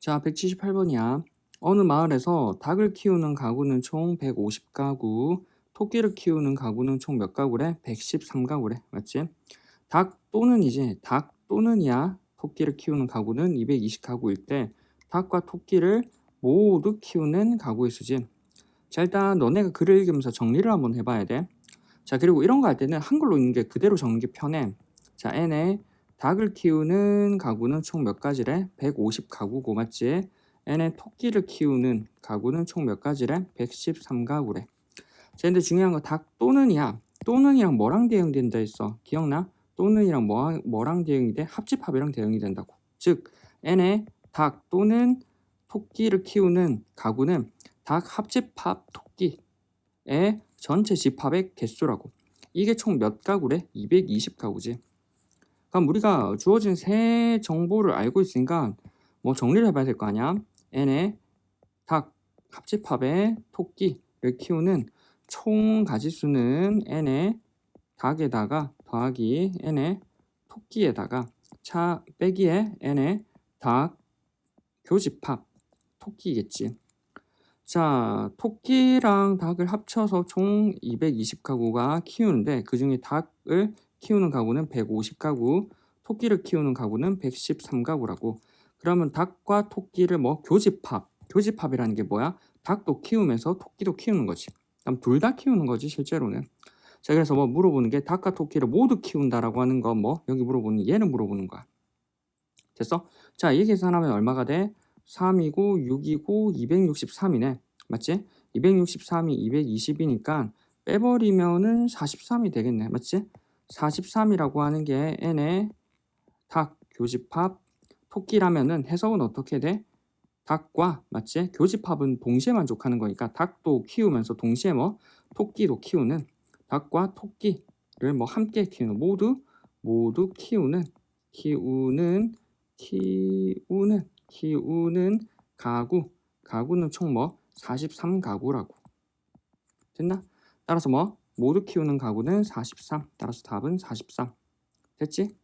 자, 178번이야. 어느 마을에서 닭을 키우는 가구는 총 150가구, 토끼를 키우는 가구는 총 몇 가구래? 113가구래. 맞지? 닭 또는 이제 닭 또는이야. 토끼를 키우는 가구는 220가구일 때 닭과 토끼를 모두 키우는 가구의 수지. 자, 일단 너네가 글을 읽으면서 정리를 한번 해봐야 돼. 자, 그리고 이런 거 할 때는 한글로 있는 게 그대로 적는 게 편해. 자, n에 닭을 키우는 가구는 총 몇 가지래? 150가구고 맞지? n에 토끼를 키우는 가구는 총 몇 가지래? 113가구래. 자, 근데 중요한 거 닭 또는이야. 또는이랑 뭐랑 대응된다 했어? 기억나? 또는이랑 뭐, 뭐랑 대응이 돼? 합집합이랑 대응이 된다고. 즉, n에 닭 또는 토끼를 키우는 가구는 닭 합집합 토끼의 전체 집합의 개수라고. 이게 총 몇 가구래? 220가구지. 그럼 우리가 주어진 세 정보를 알고 있으니까 뭐 정리를 해봐야 될 거 아니야? n의 닭 합집합의 토끼를 키우는 총 가지수는 n의 닭에다가 더하기 n의 토끼에다가 차 빼기에 n의 닭 교집합 토끼겠지. 자, 토끼랑 닭을 합쳐서 총 220가구가 키우는데 그 중에 닭을 키우는 가구는 150가구, 토끼를 키우는 가구는 113가구라고. 그러면 닭과 토끼를 뭐 교집합, 교집합이라는 게 뭐야? 닭도 키우면서 토끼도 키우는 거지. 그럼 둘 다 키우는 거지 실제로는. 자, 그래서 뭐 물어보는 게 닭과 토끼를 모두 키운다라고 하는 거 뭐 여기 물어보는 얘는 물어보는 거야. 됐어? 자, 이 계산하면 얼마가 돼? 3이고 6이고 263이네. 맞지? 263이 220이니까 빼버리면은 43이 되겠네. 맞지? 43이라고 하는 게 n의 닭 교집합 토끼라면은 해석은 어떻게 돼? 닭과 맞지? 교집합은 동시에 만족하는 거니까 닭도 키우면서 동시에 뭐 토끼도 키우는 닭과 토끼를 뭐 함께 키우는 모두 모두 키우는 키우는 키우는 키우는 가구 가구는 총 뭐 43가구라고 됐나? 따라서 뭐 모두 키우는 가구는 43 따라서 답은 43 됐지?